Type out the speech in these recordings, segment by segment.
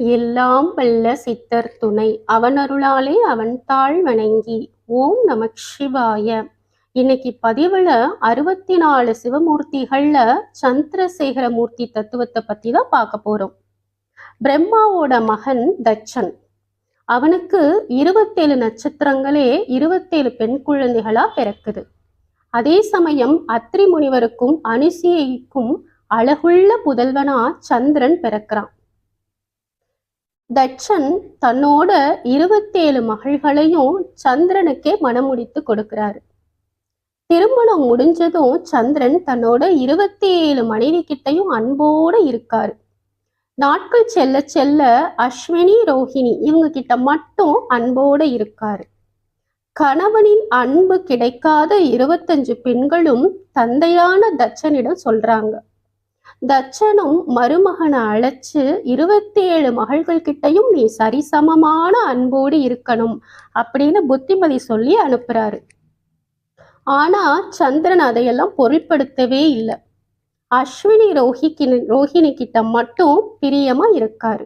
எல்லாம் வல்ல சித்தர் துணை. அவனருளாலே அவன் தாழ் வணங்கி ஓம் நமக் சிவாய. இன்னைக்கு பதிவுல அறுபத்தி நாலு சிவமூர்த்திகள்ல சந்திரசேகர மூர்த்தி தத்துவத்தை பத்தி தான் பார்க்க போறோம். பிரம்மாவோட மகன் தட்சன் அவனுக்கு இருபத்தேழு நட்சத்திரங்களே இருபத்தேழு பெண் குழந்தைகளா பிறக்குது. அதே சமயம் அத்ரி முனிவருக்கும் அனுசியைக்கும் அழகுள்ள புதல்வனா சந்திரன் பிறக்கிறான். தட்சன் தன்னோட இருபத்தேழு மகள்களையும் சந்திரனுக்கே மணமுடித்து கொடுக்கிறாரு. திருமணம் முடிஞ்சதும் சந்திரன் தன்னோட இருபத்தி ஏழு மனைவி கிட்டையும் அன்போட இருக்காரு. நாட்கள் செல்ல செல்ல அஸ்வினி ரோஹிணி இவங்க கிட்ட மட்டும் அன்போட இருக்காரு. கணவனின் அன்பு கிடைக்காத இருபத்தஞ்சு பெண்களும் தந்தையான தட்சனிடம் சொல்றாங்க. தட்சனும் மருமகனை அழைச்சு இருபத்தி ஏழு மகள்கள் கிட்டையும் நீ சரிசமமான அன்போடு இருக்கணும் அப்படின்னு புத்திமதி சொல்லி அனுப்புறாரு. ஆனா சந்திரன் அதையெல்லாம் பொருட்படுத்தவே இல்லை. அஸ்வினி ரோஹிக்கு ரோஹிணி கிட்ட மட்டும் பிரியமா இருக்காரு.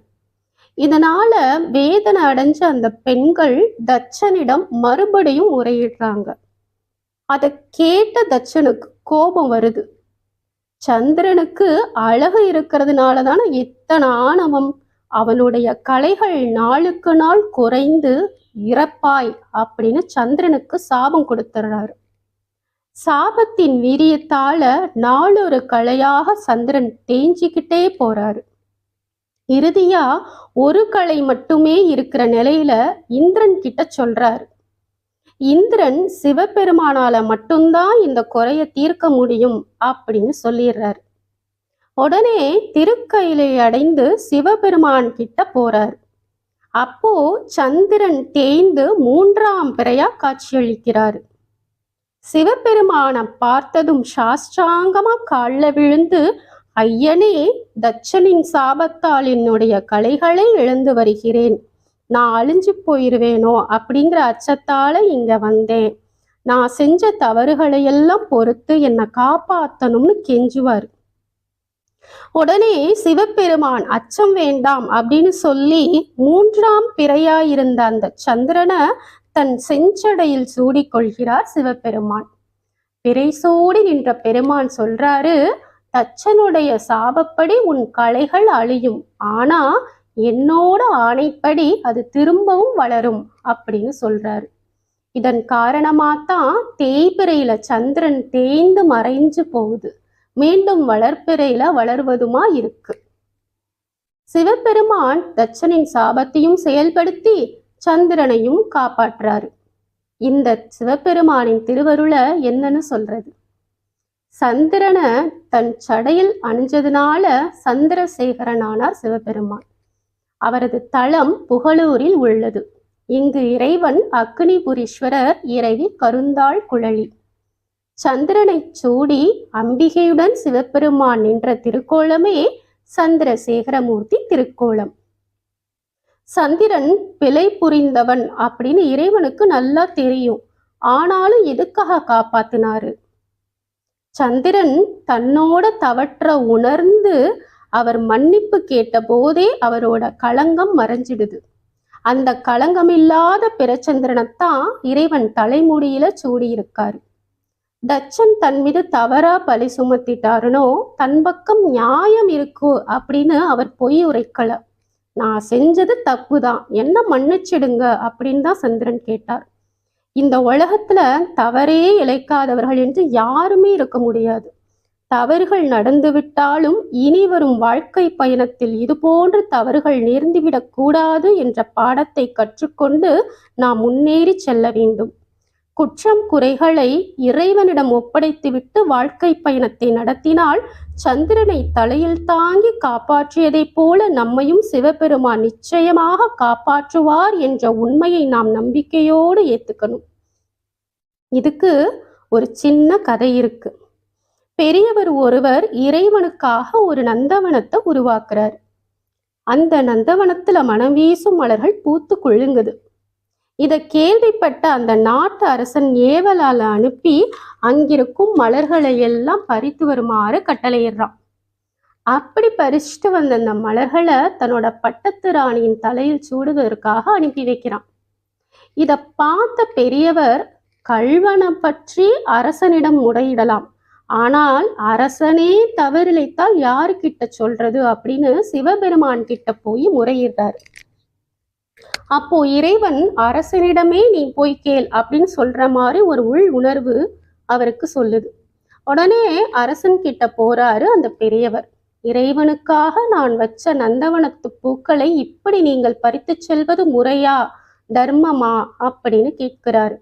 இதனால வேதனை அடைஞ்ச அந்த பெண்கள் தட்சனிடம் மறுபடியும் முறையிடுறாங்க அதை கேட்ட தட்சனுக்கு கோபம் வருது. சந்திரனுக்கு அழகு இருக்கிறதுனால தானே இத்தனை ஆணவம். அவனுடைய கலைகள் நாளுக்கு நாள் குறைந்து இறப்பாய் அப்படின்னு சந்திரனுக்கு சாபம் கொடுத்துறாரு சாபத்தின் வீரியத்தால நாளொரு கலையாக சந்திரன் தேஞ்சிக்கிட்டே போறாரு. இறுதியா ஒரு கலை மட்டுமே இருக்கிற நிலையில இந்திரன் கிட்ட சொல்றாரு. இந்திரன் சிவபெருமானால மட்டும்தான் இந்த குறைய தீர்க்க முடியும் அப்படின்னு சொல்லிடுறாரு. உடனே திருக்கையிலை அடைந்து சிவபெருமான் கிட்ட போறார். அப்போ சந்திரன் தேய்ந்து மூன்றாம் பிறையா காட்சியளிக்கிறார். சிவபெருமானை பார்த்ததும் சாஷ்டாங்கமா காலில் விழுந்து ஐயனே தட்சனின் சாபத்தால் என்னுடைய கலைகளை இழந்து வருகிறேன். நான் அழிஞ்சு போயிருவேனோ அப்படிங்கிற அச்சத்தால இங்க வந்தேன். நான் செஞ்ச தவறுகளை எல்லாம் பொறுத்து என்னை காப்பாத்தணும்னு கெஞ்சுவார். உடனே சிவபெருமான் அச்சம் வேண்டாம் அப்படின்னு சொல்லி மூன்றாம் பிறையாயிருந்த அந்த சந்திரனை தன் செஞ்சடையில் சூடிக்கொள்கிறார் சிவபெருமான். பிறை சூடி நின்ற பெருமான் சொல்றாரு தச்சனுடைய சாபப்படி உன் கலைகள் அழியும். ஆனா என்னோட ஆணைப்படி அது திரும்பவும் வளரும் அப்படின்னு சொல்றாரு. இதன் காரணமாத்தான் தேய்பிறையில சந்திரன் தேய்ந்து மறைஞ்சு போகுது. மீண்டும் வளர்ப்பிறையில வளர்வதுமா இருக்கு. சிவபெருமான் தச்சனின் சாபத்தையும் செயல்படுத்தி சந்திரனையும் காப்பாற்றுறாரு இந்த சிவபெருமானின் திருவருளை என்னன்னு சொல்றது? சந்திரனை தன் சடையில் அணிஞ்சதுனால சந்திரசேகரனானார் சிவபெருமான். அவரது தளம் புகழூரில் உள்ளது. இங்கு இறைவன் அக்னிபுரீஸ்வரர் இறைவி கருந்தாள் குழலி. சந்திரனை சூடி அம்பிகையுடன் சிவபெருமான் நின்ற திருக்கோலமே சந்திரசேகரமூர்த்தி திருக்கோலம். சந்திரன் பிழை புரிந்தவன் அப்படின்னு இறைவனுக்கு நல்லா தெரியும். ஆனாலும் எதுக்காக காப்பாத்தினாரு? சந்திரன் தன்னோட தவற்ற உணர்ந்து அவர் மன்னிப்பு கேட்ட போதே அவரோட களங்கம் மறைஞ்சிடுது. அந்த களங்கம் இல்லாத பிரச்சந்திரனைத்தான் இறைவன் தலைமுடியில சூடியிருக்காரு. தச்சன் தன் மீது தவறா பழி சுமத்திட்டாருனோ தன் பக்கம் நியாயம் இருக்கோ அப்படின்னு அவர் பொய் உரைக்கல. நான் செஞ்சது தப்பு தான் என்ன மன்னிச்சிடுங்க அப்படின்னு தான் சந்திரன் கேட்டார். இந்த உலகத்துல தவறே இழைக்காதவர்கள் என்று யாருமே இருக்க முடியாது. தவறுகள் நடந்துவிட்டாலும் இனி வரும் வாழ்க்கை பயணத்தில் இதுபோன்ற தவறுகள் நேர்ந்துவிடக் கூடாது என்ற பாடத்தை கற்றுக்கொண்டு நாம் முன்னேறி செல்ல வேண்டும். குற்றம் குறைகளை இறைவனிடம் ஒப்படைத்துவிட்டு வாழ்க்கை பயணத்தை நடத்தினால் சந்திரனை தலையில் தாங்கி காப்பாற்றியதைப் போல நம்மையும் சிவபெருமான் நிச்சயமாக காப்பாற்றுவார் என்ற உண்மையை நாம் நம்பிக்கையோடு ஏத்துக்கணும். இதுக்கு ஒரு சின்ன கதை இருக்கு. பெரியவர் ஒருவர் இறைவனுக்காக ஒரு நந்தவனத்தை உருவாக்குறார். அந்த நந்தவனத்துல மனம் வீசும் மலர்கள் பூத்து குழுங்குது இதை கேள்விப்பட்ட அந்த நாட்டு அரசன் ஏவலால அனுப்பி அங்கிருக்கும் மலர்களை எல்லாம் பறித்து வருமாறு கட்டளையிடுறான். அப்படி பறிச்சுட்டு வந்த அந்த மலர்களை தன்னோட பட்டத்து ராணியின் தலையில் சூடுவதற்காக அனுப்பி வைக்கிறான். இத பார்த்த பெரியவர் கள்வனை பற்றி அரசனிடம் முறையிடலாம். ஆனால் அரசனே தவறிழைத்தால் யாருக்கிட்ட சொல்றது அப்படின்னு சிவபெருமான் கிட்ட போய் முறையிடுறாரு. அப்போ இறைவன் அரசனிடமே நீ போய் கேள் அப்படின்னு சொல்ற மாதிரி ஒரு உள் உணர்வு அவருக்கு சொல்லுது. உடனே அரசன் கிட்ட போறாரு அந்த பெரியவர். இறைவனுக்காக நான் வச்ச நந்தவனத்து பூக்களை இப்படி நீங்கள் பறித்து செல்வது முறையா தர்மமா? அப்படின்னு கேட்கிறாரு.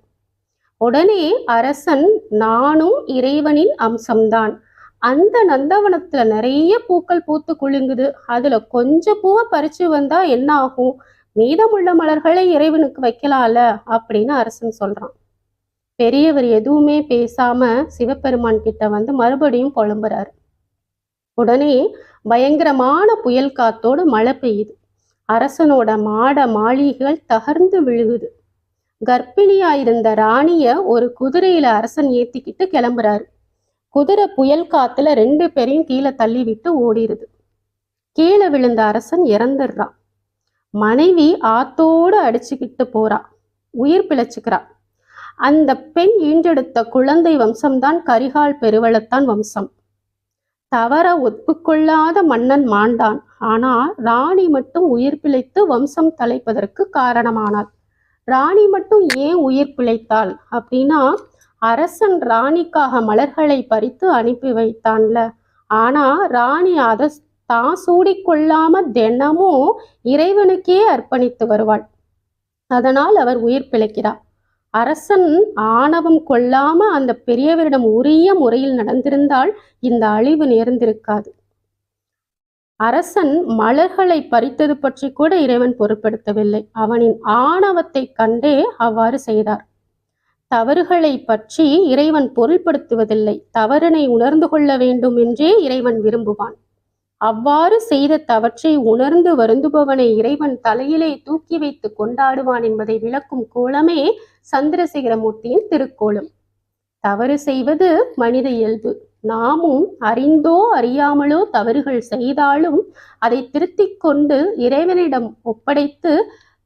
உடனே அரசன் நானும் இறைவனின் அம்சம்தான். அந்த நந்தவனத்துல நிறைய பூக்கள் பூத்து குலுங்குது. அதுல கொஞ்சம் பூவை பறிச்சு வந்தா என்ன ஆகும்? மீதமுள்ள மலர்களை இறைவனுக்கு வைக்கலாம்ல? அப்படின்னு அரசன் சொல்றான். பெரியவர் எதுவுமே பேசாம சிவபெருமான் கிட்ட வந்து மறுபடியும் புலம்புறாரு. உடனே பயங்கரமான புயல் காத்தோடு மழை பெய்யுது. அரசனோட மாட மாளிகைகள் தகர்ந்து விழுகுது. கர்ப்பிணியா இருந்த ராணிய ஒரு குதிரையில அரசன் ஏத்திக்கிட்டு கிளம்புறாரு. குதிரை புயல் காத்துல ரெண்டு பேரையும் கீழே தள்ளி விட்டு ஓடிடுது கீழே விழுந்த அரசன் இறந்துடுறான் மனைவி ஆத்தோடு அடிச்சுக்கிட்டு போறா. உயிர் பிழைச்சுக்கிறா. அந்த பெண் ஈன்றெடுத்த குழந்தை வம்சம்தான் கரிகால் பெருவளத்தான் வம்சம். தவற ஒப்புக்கொள்ளாத மன்னன் மாண்டான். ஆனால் ராணி மட்டும் உயிர் பிழைத்து வம்சம் தலைப்பதற்கு காரணமானாள். ராணி மட்டும் ஏன் உயிர் பிழைத்தாள் அப்படின்னா அரசன் ராணிக்காக மலர்களை பறித்து அனுப்பி வைத்தான்ல. ஆனா ராணி அதை தான் சூடிக்கொள்ளாம தினமும் இறைவனுக்கே அர்ப்பணித்து வருவாள். அதனால் அவர் உயிர் பிழைக்கிறார். அரசன் ஆணவம் கொள்ளாம அந்த பெரியவரிடம் உரிய முறையில் நடந்திருந்தால் இந்த அழிவு நேர்ந்திருக்காது. அரசன் மலர்களை பறித்தது பற்றி கூட இறைவன் பொருட்படுத்தவில்லை. அவனின் ஆணவத்தை கண்டே அவ்வாறு செய்தார். தவறுகளை பற்றி இறைவன் பொருள்படுத்துவதில்லை. தவறினை உணர்ந்து கொள்ள வேண்டும் என்றே இறைவன் விரும்புவான். அவ்வாறு செய்த தவற்றை உணர்ந்து வருந்துபவனை இறைவன் தலையிலே தூக்கி வைத்து கொண்டாடுவான் என்பதை விளக்கும் கோலமே சந்திரசேகரமூர்த்தியின் திருக்கோலம். தவறு செய்வது மனித இயல்பு. நாமும் அறிந்தோ அறியாமலோ தவறுகள் செய்தாலும் அதை திருத்திக் கொண்டு இறைவனிடம் ஒப்படைத்து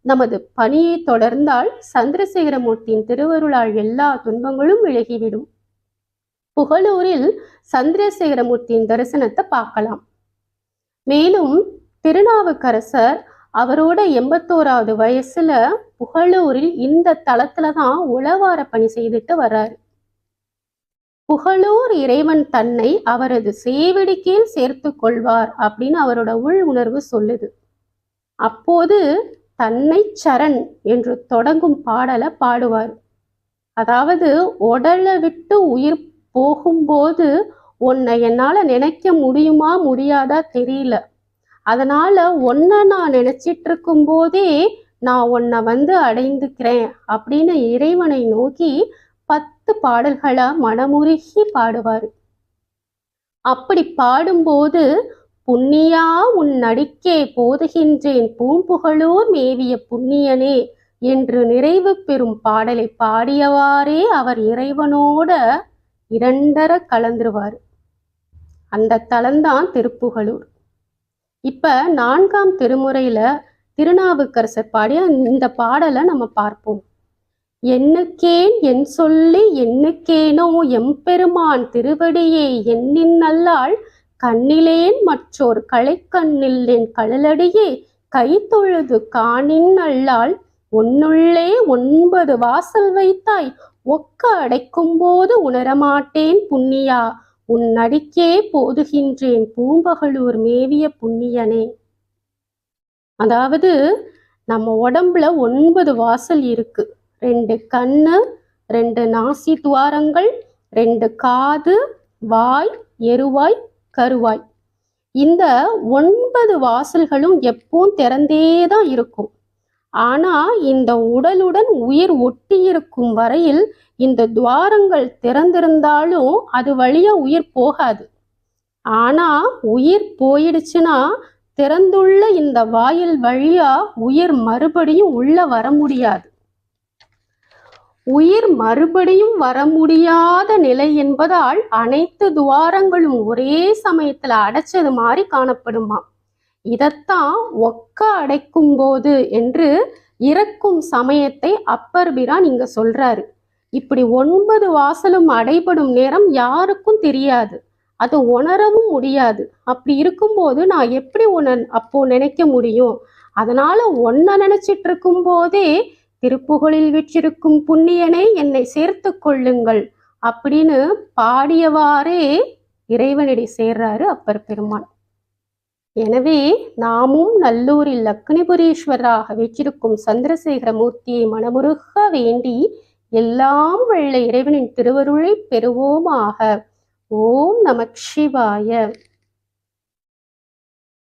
நமது பணியை தொடர்ந்தால் சந்திரசேகரமூர்த்தியின் திருவருளால் எல்லா துன்பங்களும் விலகிவிடும். புகழூரில் சந்திரசேகரமூர்த்தியின் தரிசனத்தை பார்க்கலாம். மேலும் திருநாவுக்கரசர் அவரோட எண்பத்தோராவது வயசுல புகழூரில் இந்த தளத்துல தான் உளவார பணி செய்துட்டு வர்றாரு. புகழூர் இறைவன் தன்னை அவரது சேவடி கீழ் சேர்த்து கொள்வார் அப்படின்னு அவரோட உள் உணர்வு சொல்லுது. அப்போது தன்னை சரண் என்று தொடங்கும் பாடலை பாடுவார். அதாவது உடலை விட்டு உயிர் போகும்போது உன்னை என்னால் நினைக்க முடியுமா முடியாதா தெரியல. அதனால உன்னை நான் நினைச்சிட்டு இருக்கும் போதே நான் உன்னை வந்து அடைந்துக்கிறேன் அப்படின்னு இறைவனை நோக்கி பத்து பாடல்களா மனமுருகி பாடுவார். அப்படி பாடும்போது புண்ணியா உன் நடிக்கே போதுகின்றேன் பூம்புகழூர் மேவிய புண்ணியனே என்று நிறைவு பெறும் பாடலை பாடியவாறே அவர் இறைவனோட இரண்டர கலந்துருவார். அந்த தலம்தான் திருப்புகழூர். இப்ப நான்காம் திருமுறையில திருநாவுக்கரசர் பாடிய இந்த பாடலை நம்ம பார்ப்போம். எண்ணுக்கேன் என் சொல்லி எண்ணுக்கேனோ எம்பெருமான் திருவடியே எண்ணின் நல்லாள் கண்ணிலேன் மற்றோர் களைக்கண்ணில் என் கழலடியே கை தொழுது காணின் அல்லாள் ஒன்னுள்ளே ஒன்பது வாசல் வைத்தாய் ஒக்க அடைக்கும் போது உணரமாட்டேன் புண்ணியா உன் நடிக்கே போதுகின்றேன் பூம்பகலூர் மேவிய புண்ணியனே. அதாவது நம்ம உடம்புல ஒன்பது வாசல் இருக்கு. ரெண்டு கண்ணு ரெண்டு நாசி துவாரங்கள் ரெண்டு காது வாய் எருவாய் கருவாய். இந்த ஒன்பது வாசல்களும் எப்பவும் திறந்தே தான் இருக்கும். ஆனா இந்த உடலுடன் உயிர் ஒட்டி இருக்கும் வரையில் இந்த துவாரங்கள் திறந்திருந்தாலும் அது வழியா உயிர் போகாது. ஆனா உயிர் போயிடுச்சுன்னா திறந்துள்ள இந்த வாயில் வழியா உயிர் மறுபடியும் உள்ள வர முடியாது. உயிர் மறுபடியும் வர முடியாத நிலை என்பதால் அனைத்து துவாரங்களும் ஒரே சமயத்துல அடைச்சது மாதிரி காணப்படுமா இதத்தான் ஒக்க அடைக்கும் போது என்று இறக்கும் சமயத்தை அப்பர் பிரான் இங்க சொல்றாரு. இப்படி ஒன்பது வாசலும் அடைபடும் நேரம் யாருக்கும் தெரியாது. அது உணரவும் முடியாது. அப்படி இருக்கும்போது நான் எப்படி உன்னை அப்போ நினைக்க முடியும்? அதனால ஒன்ன நினைச்சிட்டு இருக்கும் போதே திருப்புகழில் விற்றிருக்கும் புண்ணியனை என்னை சேர்த்து கொள்ளுங்கள் அப்படின்னு பாடியவாறே இறைவனடி சேர்றாரு அப்பர் பெருமான். எனவே நாமும் நல்லூரில் லக்னிபுரீஸ்வராக வீற்றிருக்கும் சந்திரசேகர மூர்த்தியை மனமுருக வேண்டி எல்லாம் வெள்ள இறைவனின் திருவருளை பெறுவோமாக. ஓம் நமக் சிவாய.